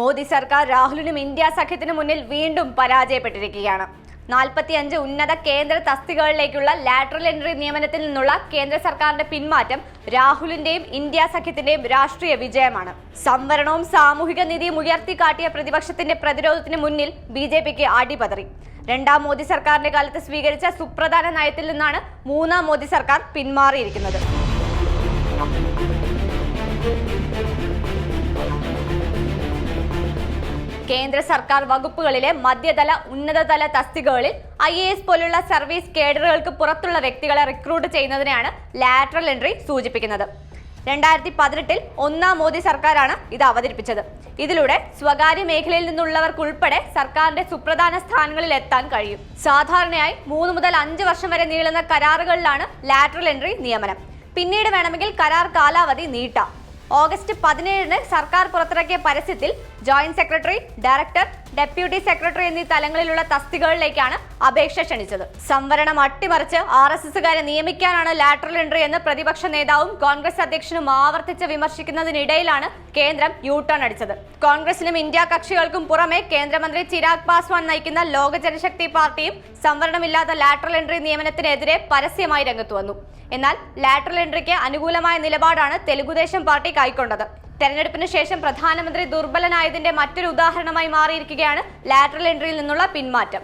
മോദി സർക്കാർ രാഹുലിനും ഇന്ത്യ സഖ്യത്തിനു മുന്നിൽ വീണ്ടും പരാജയപ്പെട്ടിരിക്കുകയാണ്. നാൽപ്പത്തിയഞ്ച് ഉന്നത കേന്ദ്ര തസ്തികകളിലേക്കുള്ള ലാറ്ററൽ എൻട്രി നിയമനത്തിൽ നിന്നുള്ള കേന്ദ്ര സർക്കാരിന്റെ പിന്മാറ്റം രാഹുലിന്റെയും ഇന്ത്യ സഖ്യത്തിന്റെയും രാഷ്ട്രീയ വിജയമാണ്. സംവരണവും സാമൂഹിക നീതിയും ഉയർത്തിക്കാട്ടിയ പ്രതിപക്ഷത്തിന്റെ പ്രതിരോധത്തിന് മുന്നിൽ ബി ജെ പിക്ക് അടിപതറി. രണ്ടാം മോദി സർക്കാരിന്റെ കാലത്ത് സ്വീകരിച്ച സുപ്രധാന നയത്തിൽ നിന്നാണ് മൂന്നാം മോദി സർക്കാർ പിന്മാറിയിരിക്കുന്നത്. കേന്ദ്ര സർക്കാർ വകുപ്പുകളിലെ മധ്യതല ഉന്നതതല തസ്തികകളിൽ ഐ എ എസ് പോലുള്ള സർവീസ് കേഡറുകൾക്ക് പുറത്തുള്ള വ്യക്തികളെ റിക്രൂട്ട് ചെയ്യുന്നതിനെയാണ് ലാറ്ററൽ എൻട്രി സൂചിപ്പിക്കുന്നത്. രണ്ടായിരത്തി പതിനെട്ടിൽ ഒന്നാം മോദി സർക്കാരാണ് ഇത് അവതരിപ്പിച്ചത്. ഇതിലൂടെ സ്വകാര്യ മേഖലയിൽ നിന്നുള്ളവർക്കുൾപ്പെടെ സർക്കാരിന്റെ സുപ്രധാന സ്ഥാനങ്ങളിൽ എത്താൻ കഴിയും. സാധാരണയായി മൂന്ന് മുതൽ അഞ്ച് വർഷം വരെ നീളുന്ന കരാറുകളിലാണ് ലാറ്ററൽ എൻട്രി നിയമനം. പിന്നീട് വേണമെങ്കിൽ കരാർ കാലാവധി നീട്ടാം. ഓഗസ്റ്റ് പതിനേഴിന് സർക്കാർ പുറത്തിറക്കിയ പരസ്യത്തിൽ joint secretary director deputy secretary എന്നീ തലങ്ങളിലുള്ള തസ്തികകളിലേക്കാണ് അപേക്ഷ ക്ഷണിച്ചത്. സംവരണം അട്ടിമറിച്ച് ആർ എസ് എസുകാരെ നിയമിക്കാനാണ് ലാറ്ററൽ എൻട്രി എന്ന് പ്രതിപക്ഷ നേതാവും കോൺഗ്രസ് അധ്യക്ഷനും ആവർത്തിച്ച് വിമർശിക്കുന്നതിനിടയിലാണ് കേന്ദ്രം യു ടേൺ അടിച്ചത്. കോൺഗ്രസിനും ഇന്ത്യ കക്ഷികൾക്കും പുറമെ കേന്ദ്രമന്ത്രി ചിരാഗ് പാസ്വാൻ നയിക്കുന്ന ലോക ജനശക്തി പാർട്ടിയും സംവരണമില്ലാത്ത ലാറ്ററൽ എൻട്രി നിയമനത്തിനെതിരെ പരസ്യമായി രംഗത്തു വന്നു. എന്നാൽ ലാറ്ററൽ എൻട്രിക്ക് അനുകൂലമായ നിലപാടാണ് തെലുഗുദേശം പാർട്ടി കൈക്കൊണ്ടത്. തെരഞ്ഞെടുപ്പിന് ശേഷം പ്രധാനമന്ത്രി ദുർബലനായതിന്റെ മറ്റൊരു ഉദാഹരണമായി മാറിയിരിക്കുകയാണ് ലാറ്ററൽ എൻട്രിയിൽ നിന്നുള്ള പിന്മാറ്റം.